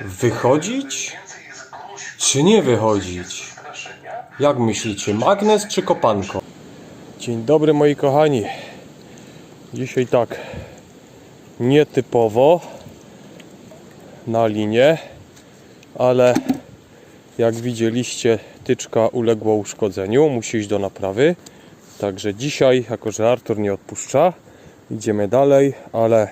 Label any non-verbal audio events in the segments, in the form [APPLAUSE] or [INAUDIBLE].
Wychodzić? Czy nie wychodzić? Jak myślicie, magnes czy kopanko? Dzień dobry moi kochani. Dzisiaj tak nietypowo na linię, ale jak widzieliście tyczka uległa uszkodzeniu, musi iść do naprawy. Także dzisiaj, jako że Artur nie odpuszcza, idziemy dalej, ale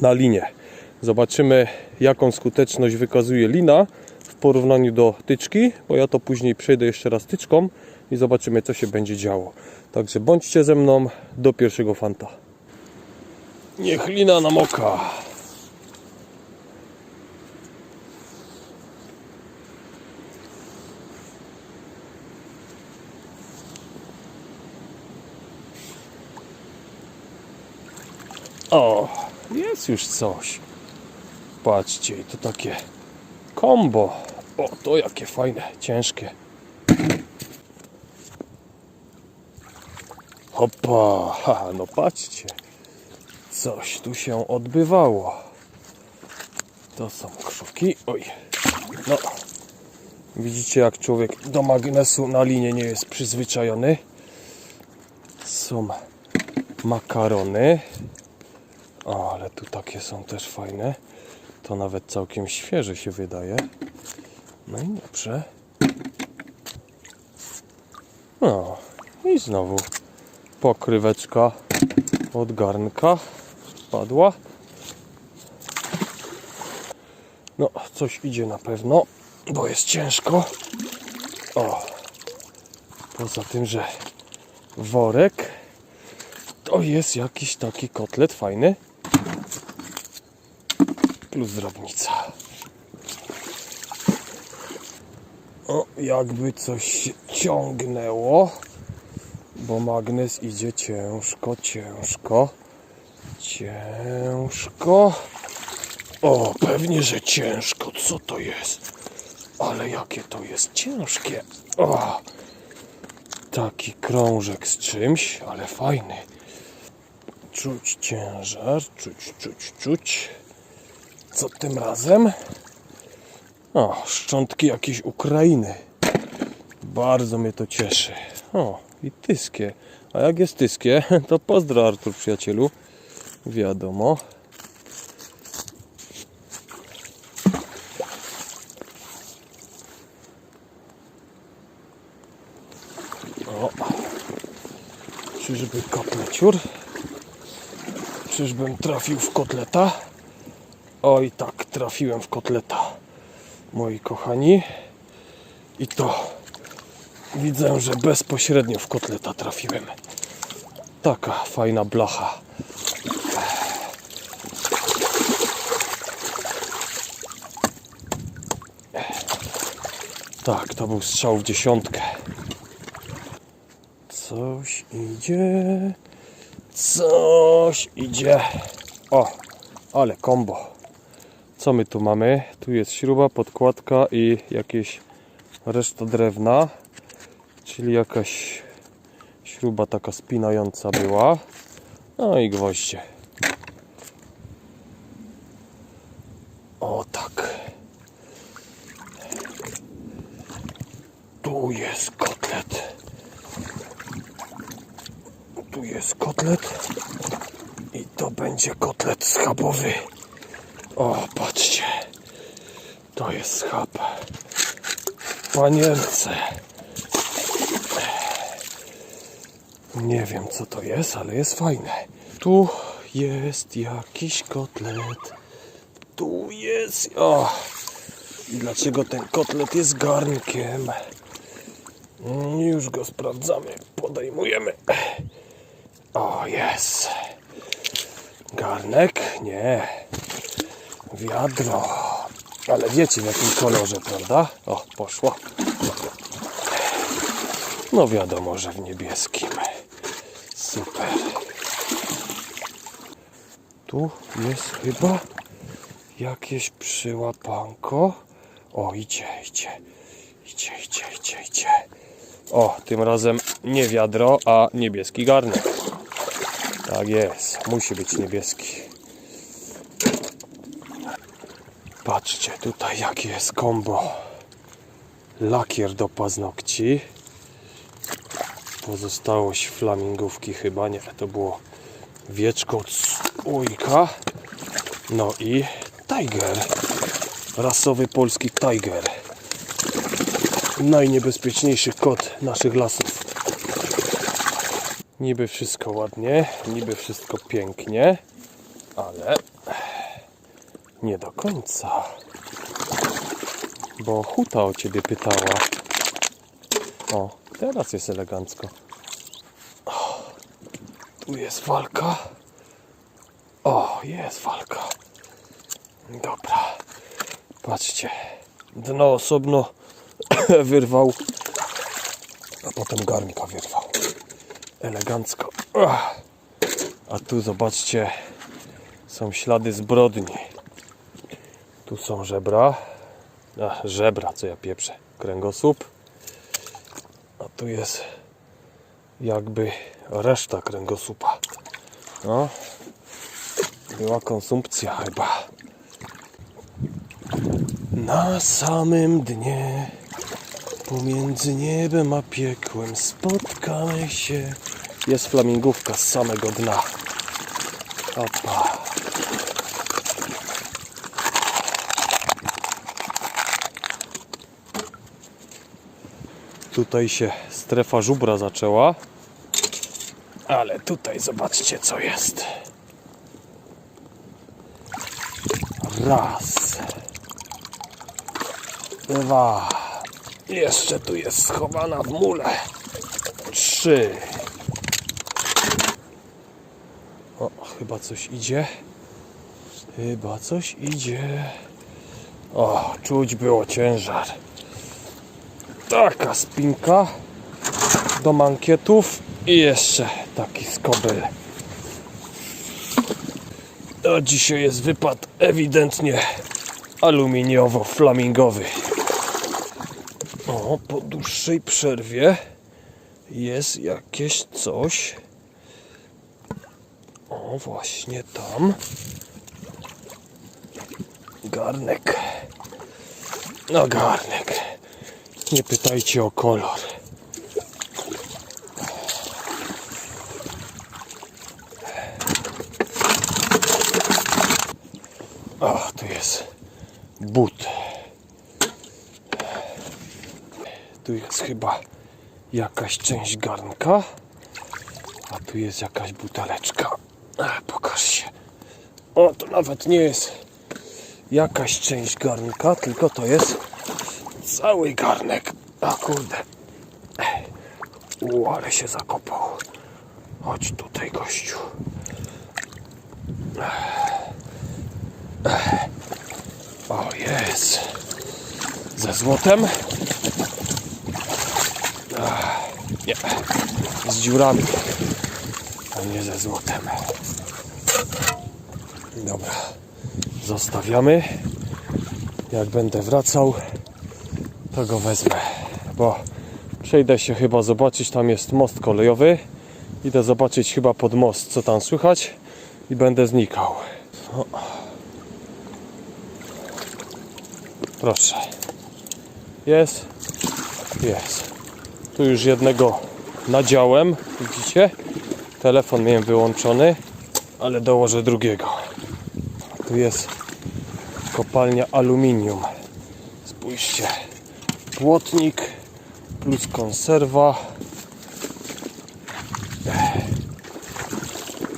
na linię. Zobaczymy, jaką skuteczność wykazuje lina w porównaniu do tyczki, bo ja to później przejdę jeszcze raz tyczką i zobaczymy, co się będzie działo. Także bądźcie ze mną do pierwszego fanta. Niech lina namoka. O, jest już coś. Patrzcie, i to takie kombo. O, to jakie fajne, ciężkie. Hopa, no patrzcie. Coś tu się odbywało. To są krzuki. Oj, no. Widzicie, jak człowiek do magnesu na linie nie jest przyzwyczajony. Są makarony. O, ale tu takie są też fajne. To nawet całkiem świeże się wydaje. No i dobrze. No i znowu pokryweczka od garnka padła. No, coś idzie na pewno, bo jest ciężko. O, poza tym, że worek to jest jakiś taki kotlet fajny plus drobnica. O, jakby coś ciągnęło, bo magnes idzie ciężko, ciężko, ciężko. O, pewnie, że ciężko. Co to jest? Ale jakie to jest ciężkie. O, taki krążek z czymś, ale fajny. Czuć ciężar, czuć, czuć, czuć. Co tym razem? O, szczątki jakiejś Ukrainy. Bardzo mnie to cieszy. O, i tyskie. A jak jest tyskie, [LAUGHS] to pozdro Artur przyjacielu. Wiadomo. O. Czyżby kotleciur? Czyżbym trafił w kotleta? Oj tak, trafiłem w kotleta. Moi kochani. I to widzę, że bezpośrednio w kotleta trafiłem. Taka fajna blacha. Tak, to był strzał w dziesiątkę. Coś idzie. Coś idzie. O, ale kombo. Co my tu mamy? Tu jest śruba, podkładka i jakieś reszta drewna, czyli jakaś śruba taka spinająca była. No i gwoździe. O tak. Tu jest kotlet. Tu jest kotlet. I to będzie kotlet schabowy. O. To jest schab. Panielce. Nie wiem co to jest, ale jest fajne. Tu jest jakiś kotlet. Tu jest. O! Dlaczego ten kotlet jest garnkiem? Już go sprawdzamy. Podejmujemy. O, jest. Garnek? Nie. Wiadro. Ale wiecie w jakim kolorze, prawda? O, poszło. No wiadomo, że w niebieskim. Super. Tu jest chyba jakieś przyłapanko. O, idzie, idzie. Idzie, idzie, idzie, idzie. O, tym razem nie wiadro, a niebieski garnek. Tak jest, musi być niebieski. Patrzcie tutaj jakie jest kombo. Lakier do paznokci. Pozostałość flamingówki chyba, nie, to było wieczko od ujka. No i Tiger. Rasowy polski Tiger. Najniebezpieczniejszy kot naszych lasów. Niby wszystko ładnie, niby wszystko pięknie, ale nie do końca. Bo Huta o ciebie pytała. O, teraz jest elegancko. O, tu jest walka. O, jest walka. Dobra. Patrzcie. Dno osobno [COUGHS] wyrwał, a potem garnka wyrwał. Elegancko. A tu zobaczcie, są ślady zbrodni. Tu są żebra. A, żebra, co ja pieprzę. Kręgosłup. A tu jest jakby reszta kręgosłupa. No. Była konsumpcja chyba. Na samym dnie, pomiędzy niebem a piekłem, spotkamy się. Jest flamingówka z samego dna. Opa. Tutaj się strefa żubra zaczęła. Ale tutaj zobaczcie co jest. Raz. Dwa. Jeszcze tu jest schowana w mule. Trzy. O, chyba coś idzie. Chyba coś idzie. O, czuć było ciężar. Taka spinka do mankietów i jeszcze taki skobyl. A dzisiaj jest wypad ewidentnie aluminiowo-flamingowy. O, po dłuższej przerwie jest jakieś coś. O, właśnie tam. Garnek. No, garnek. Nie pytajcie o kolor. O, tu jest but. Tu jest chyba jakaś część garnka. A tu jest jakaś buteleczka. A, pokaż się. O, to nawet nie jest jakaś część garnka, tylko to jest cały garnek. A kurde. U, ale się zakopał. Chodź tutaj, gościu. O, jest. Ze złotem? Nie. Z dziurami. A nie ze złotem. Dobra. Zostawiamy. Jak będę wracał, to go wezmę. Bo przejdę się chyba zobaczyć. Tam jest most kolejowy. Idę zobaczyć chyba pod most, co tam słychać. I będę znikał. O. Proszę. Jest. Jest. Tu już jednego nadziałem. Widzicie? Telefon miałem wyłączony, ale dołożę drugiego. Tu jest kopalnia aluminium. Spójrzcie. Płotnik plus konserwa.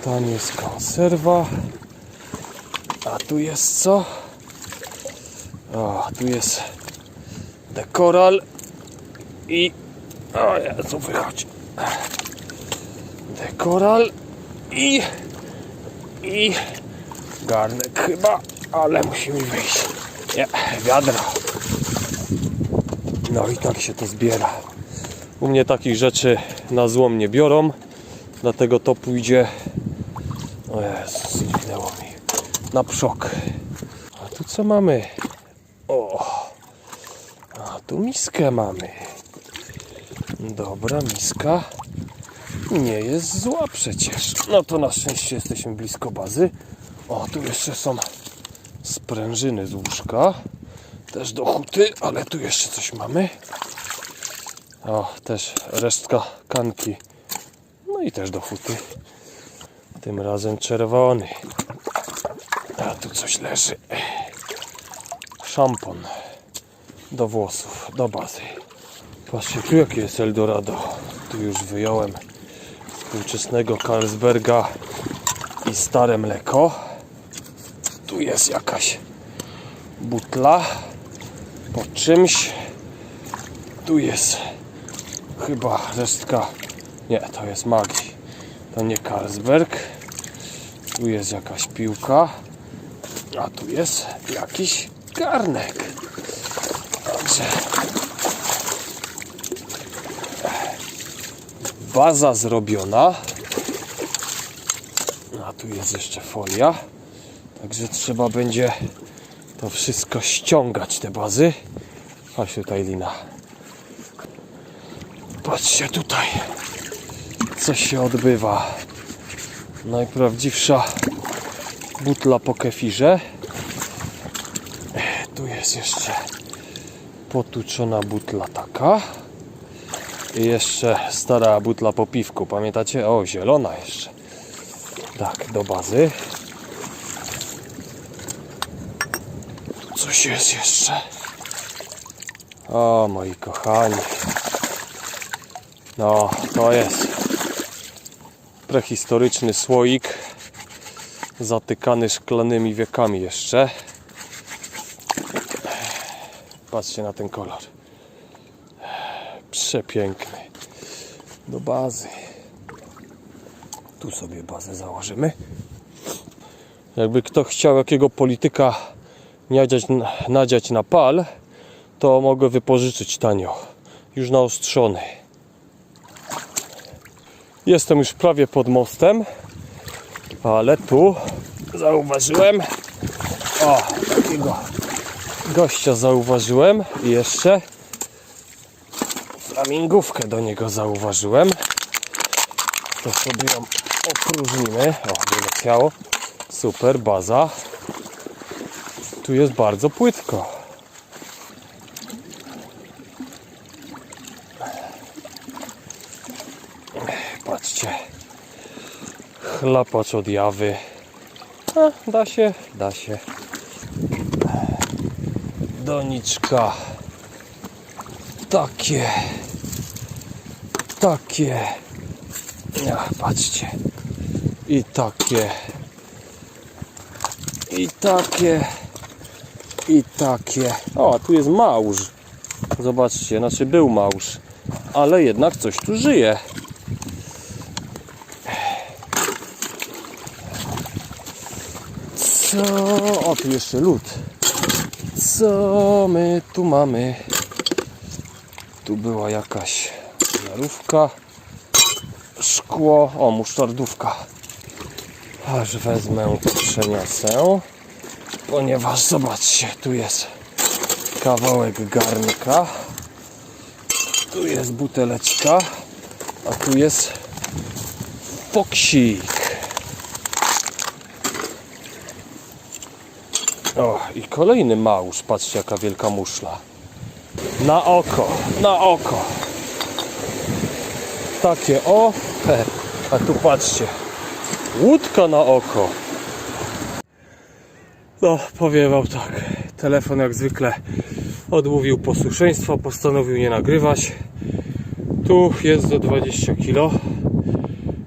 Tam jest konserwa. A tu jest co? O, tu jest dekoral i... O Jezu, wychodź. Dekoral i... i... garnek chyba, ale musi mi wyjść. Nie, wiadro. No i tak się to zbiera. U mnie takich rzeczy na złom nie biorą, dlatego to pójdzie... O Jezus, mi. Na przok. A tu co mamy? O, a tu miskę mamy. Dobra, miska. Nie jest zła przecież. No to na szczęście jesteśmy blisko bazy. O, tu jeszcze są sprężyny z łóżka. Też do huty, ale tu jeszcze coś mamy. O, też resztka kanki. No i też do huty. Tym razem czerwony. A tu coś leży. Szampon do włosów, do bazy. Patrzcie, tu jakie jest Eldorado. Tu już wyjąłem współczesnego Carlsberga i stare mleko. Tu jest jakaś butla po czymś. Tu jest chyba resztka. Nie, to jest Maggi. To nie Carlsberg. Tu jest jakaś piłka. A tu jest jakiś garnek. Także baza zrobiona. A tu jest jeszcze folia. Także trzeba będzie to wszystko ściągać, te bazy. Chodź tutaj lina. Patrzcie tutaj, co się odbywa. Najprawdziwsza butla po kefirze. Tu jest jeszcze potuczona butla taka. I jeszcze stara butla po piwku. Pamiętacie? O, zielona jeszcze. Tak, do bazy. Coś jest jeszcze. O, moi kochani. No, to jest prehistoryczny słoik zatykany szklanymi wiekami jeszcze. Patrzcie na ten kolor. Przepiękny. Do bazy. Tu sobie bazę założymy. Jakby kto chciał jakiego polityka nadziać, nadziać na pal, to mogę wypożyczyć tanio. Już naostrzony. Jestem już prawie pod mostem, ale tu zauważyłem o, takiego gościa zauważyłem i jeszcze flamingówkę do niego zauważyłem. To sobie ją opróżnimy. O, wyleciało. Super, baza. Tu jest bardzo płytko. Patrzcie. Chlapacz od jawy. A, da się, da się. Doniczka. Takie. Takie. Patrzcie. I takie. I takie. I takie. O, a tu jest małż. Zobaczcie, znaczy był małż. Ale jednak coś tu żyje. Co? O, tu jeszcze lód. Co my tu mamy? Tu była jakaś żarówka. Szkło. O, musztardówka. Aż wezmę, przeniosę. Ponieważ zobaczcie, tu jest kawałek garnka. Tu jest buteleczka. A tu jest poksik. O, i kolejny małż. Patrzcie, jaka wielka muszla. Na oko, na oko. Takie o. A tu patrzcie. Łódka na oko. No, powiem wam tak. Telefon jak zwykle odmówił posłuszeństwa, postanowił nie nagrywać. Tu jest za 20 kg.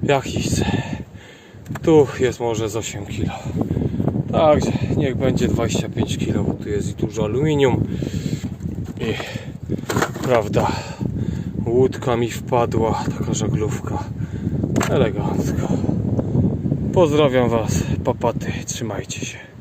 Jakiś. Tu jest może z 8 kg. Także niech będzie 25 kg, bo tu jest i dużo aluminium. I prawda, łódka mi wpadła, taka żaglówka. Elegancko. Pozdrawiam Was, papaty, trzymajcie się.